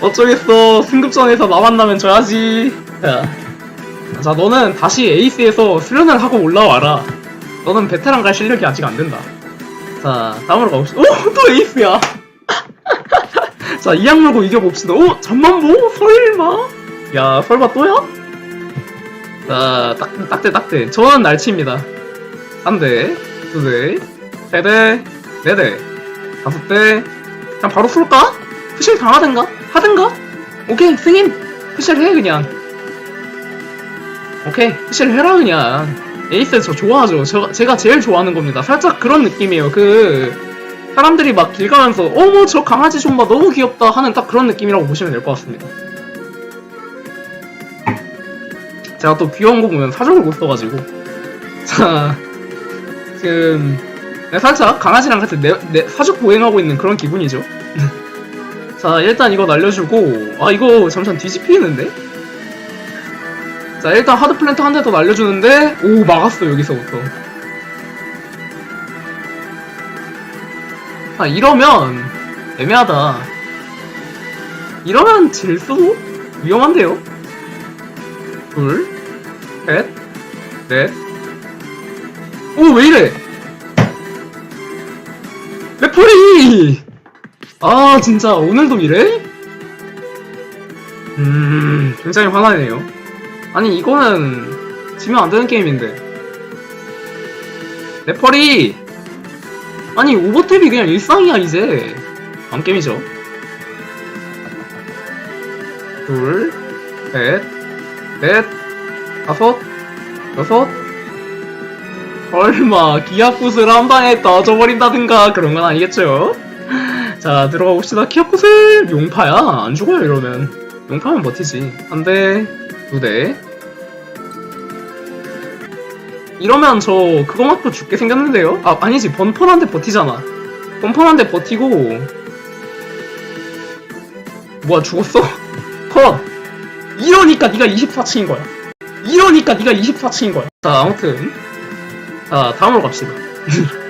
어쩌겠어. 승급전에서 나 만나면 져야지. 야. 자, 너는 다시 에이스에서 수련을 하고 올라와라. 너는 베테랑 갈 실력이 아직 안 된다. 자, 다음으로 가봅시다. 오! 또 에이스야! 자, 이악 물고 이겨봅시다. 오! 잠만보? 설마? 야, 설마 또야? 자, 딱, 딱대, 딱대. 저는 날치입니다. 한 대, 두 대, 세 대, 네 대, 다섯 대. 그냥 바로 쏠까? 푸실 당하든가? 하든가? 오케이, 승인! 푸실 해, 그냥. 오케이, 푸실 해라, 그냥. 에이스 저 좋아하죠. 저, 제가 제일 좋아하는 겁니다. 살짝 그런 느낌이에요. 그, 사람들이 막 길 가면서, 어머, 저 강아지 좀 봐, 너무 귀엽다 하는 딱 그런 느낌이라고 보시면 될 것 같습니다. 제가 또 귀여운 거 보면 사족을 못 써가지고. 자, 지금, 네, 살짝 강아지랑 같이 내, 내, 사족 보행하고 있는 그런 기분이죠. 자, 일단 이거 날려주고, 아, 이거 잠시만 뒤집히는데? 자, 일단 하드 플랜트 한 대 더 날려주는데, 오, 막았어, 여기서부터. 아, 이러면, 애매하다. 이러면 질 수도? 위험한데요? 둘, 셋, 넷. 오, 왜 이래? 레프리! 아, 진짜, 오늘도 이래? 음, 굉장히 화나네요. 아니, 이거는, 지면 안 되는 게임인데. 레퍼리! 아니, 오버탭이 그냥 일상이야, 이제. 안 게임이죠. 둘, 셋, 넷, 다섯, 여섯, 설마 기아굿을 한 방에 떠져버린다든가 그런 건 아니겠죠? 자 들어가 봅시다 기아굿을 용파야 안 죽어요 이러면 용파면 버티지 한 대, 두 대. 이러면 저 그거 맞고 죽게 생겼는데요? 아 아니지 번펀한테 버티잖아 번펀한테 버티고 뭐야 죽었어? 컷! 이러니까 네가 24층인 거야 이러니까 네가 24층인 거야 자 아무튼 자 다음으로 갑시다